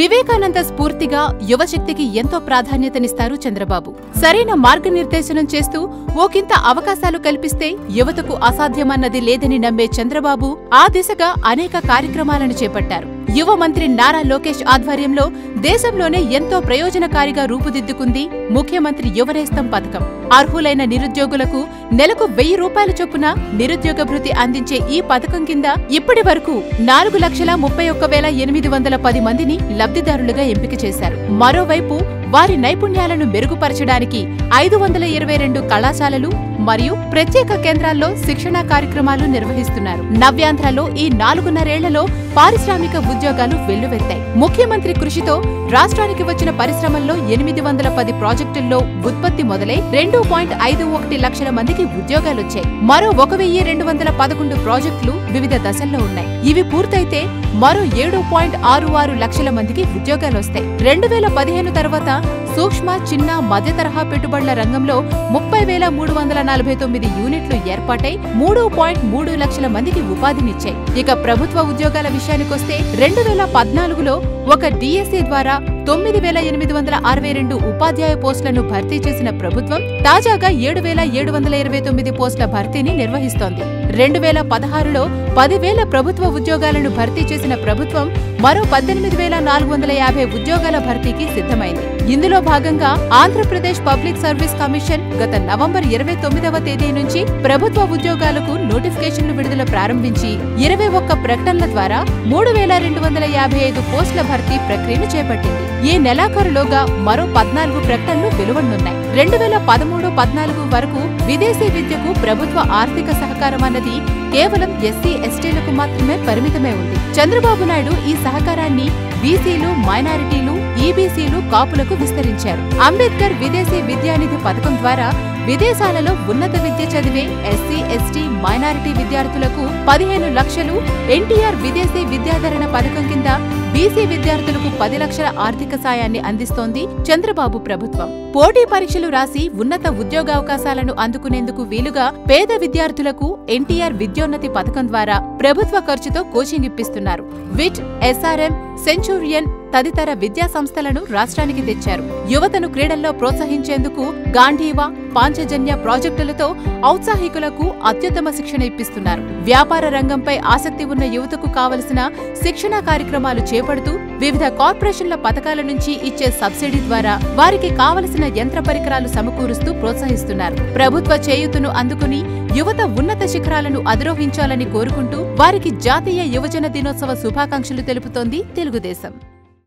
వివేకానంద స్ఫూర్తిగా యువశక్తికి ఎంతో ప్రాధాన్యతనిస్తారు చంద్రబాబు. సరైన మార్గనిర్దేశనం చేస్తూ ఓకింత అవకాశాలు కల్పిస్తే యువతకు అసాధ్యమన్నది లేదని నమ్మే చంద్రబాబు ఆ దిశగా అనేక కార్యక్రమాలను చేపట్టారు. యువ మంత్రి నారా లోకేష్ ఆధ్వర్యంలో దేశంలోనే ఎంతో ప్రయోజనకారిగా రూపుదిద్దుకుంది ముఖ్యమంత్రి యువనేస్తం పథకం. అర్హులైన నిరుద్యోగులకు నెలకు వెయ్యి రూపాయల చొప్పున నిరుద్యోగ భృతి అందించే ఈ పథకం కింద ఇప్పటి వరకు నాలుగు లక్షల ముప్పై ఒక్క వేల ఎనిమిది వందల పది మందిని లబ్ధిదారులుగా ఎంపిక చేశారు. మరోవైపు వారి నైపుణ్యాలను మెరుగుపరచడానికి ఐదు వందల ఇరవై రెండు కళాశాలలు మరియు ప్రత్యేక కేంద్రాల్లో శిక్షణా కార్యక్రమాలు నిర్వహిస్తున్నారు. నవ్యాంధ్రలో ఈ నాలుగున్నరేళ్ళలో పారిశ్రామిక ఉద్యోగాలు వెల్లువెత్తాయి. ముఖ్యమంత్రి కృషితో రాష్ట్రానికి వచ్చిన పరిశ్రమల్లో ఎనిమిది వందల పది ప్రాజెక్టుల్లో ఉత్పత్తి మొదలై రెండు పాయింట్ ఐదు ఒకటి లక్షల మందికి ఉద్యోగాలొచ్చాయి. మరో ఒక వెయ్యి రెండు వందల పదకొండు ప్రాజెక్టులు వివిధ దశల్లో ఉన్నాయి. ఇవి పూర్తయితే మరో ఏడు పాయింట్ ఆరు ఆరు లక్షల మందికి ఉద్యోగాలొస్తాయి. రెండు వేల పదిహేను తర్వాత సూక్ష్మ చిన్న మధ్య తరహా పెట్టుబడుల రంగంలో ముప్పై వేల మూడు వందల నలభై తొమ్మిది యూనిట్లు ఏర్పాటై మూడు పాయింట్ మూడు లక్షల మందికి ఉపాధినిచ్చాయి. ఇక ప్రభుత్వ ఉద్యోగాల విషయానికొస్తే రెండు వేల పద్నాలుగులో ఒక డిఎస్సీ ద్వారా తొమ్మిది వేల ఎనిమిది వందల అరవై రెండు ఉపాధ్యాయ పోస్టులను భర్తీ చేసిన ప్రభుత్వం తాజాగా ఏడు వేల ఏడు వందల ఇరవై తొమ్మిది పోస్టుల భర్తీని నిర్వహిస్తోంది. రెండు వేల పదహారులో పదివేల ప్రభుత్వ ఉద్యోగాలను భర్తీ చేసిన ప్రభుత్వం మరో పద్దెనిమిది వేల నాలుగు వందల యాభై ఉద్యోగాల భర్తీకి సిద్ధమైంది. ఇందులో భాగంగా ఆంధ్రప్రదేశ్ పబ్లిక్ సర్వీస్ కమిషన్ గత నవంబర్ ఇరవై తొమ్మిదవ తేదీ నుంచి ప్రభుత్వ ఉద్యోగాలకు నోటిఫికేషన్లు విడుదల ప్రారంభించి ఇరవై ఒక్క ప్రకటనల ద్వారా మూడు వేల రెండు వందల యాభై ఐదు పోస్టుల భర్తీ ప్రక్రియను చేపట్టింది. ఈ నెలాఖరులోగా మరో పద్నాలుగు ప్రకటనలు వెలువడనున్నాయి. రెండు వేల పదమూడు పద్నాలుగు వరకు విదేశీ విద్యకు ప్రభుత్వ ఆర్థిక సహకారం అన్నది కేవలం ఎస్సీ ఎస్టీలకు మాత్రమే పరిమితమే ఉంది. చంద్రబాబు నాయుడు ఈ సహకారాన్ని బీసీలు మైనారిటీలు బీబీసీలు కాపులకు విస్తరించారు. అంబేద్కర్ విదేశీ విద్యానిధి పథకం ద్వారా విదేశాలలో ఉన్నత విద్య చదివే ఎస్సీ ఎస్టీ మైనారిటీ విద్యార్థులకు పదిహేను లక్షలు ఎన్టీఆర్ విదేశీ విద్యాధరణ పథకం కింద బీసీ విద్యార్థులకు పది లక్షల ఆర్థిక సాయాన్ని అందిస్తోంది చంద్రబాబు ప్రభుత్వం. పోటీ పరీక్షలు రాసి ఉన్నత ఉద్యోగావకాశాలను అందుకునేందుకు వీలుగా పేద విద్యార్థులకు ఎన్టీఆర్ విద్యోన్నతి పథకం ద్వారా ప్రభుత్వ ఖర్చుతో కోచింగ్ ఇప్పిస్తున్నారు. విట్ ఎస్ఆర్ఎం సెంచూరియన్ తదితర విద్యా సంస్థలను రాష్ట్రానికి తెచ్చారు. యువతను క్రీడల్లో ప్రోత్సహించేందుకు గాంధీవా పాంచజన్య ప్రాజెక్టులతో ఔత్సాహికులకు అత్యుత్తమ శిక్షణ ఇప్పిస్తున్నారు. వ్యాపార రంగంపై ఆసక్తి ఉన్న యువతకు కావలసిన శిక్షణా కార్యక్రమాలు చేపడుతూ వివిధ కార్పొరేషన్ల పథకాల నుంచి ఇచ్చే సబ్సిడీ ద్వారా వారికి కావలసిన యంత్ర పరికరాలు సమకూరుస్తూ ప్రోత్సహిస్తున్నారు. ప్రభుత్వ చేయూతను అందుకుని యువత ఉన్నత శిఖరాలను అధిరోహించాలని కోరుకుంటూ వారికి జాతీయ యువజన దినోత్సవ శుభాకాంక్షలు తెలుపుతోంది తెలుగుదేశం.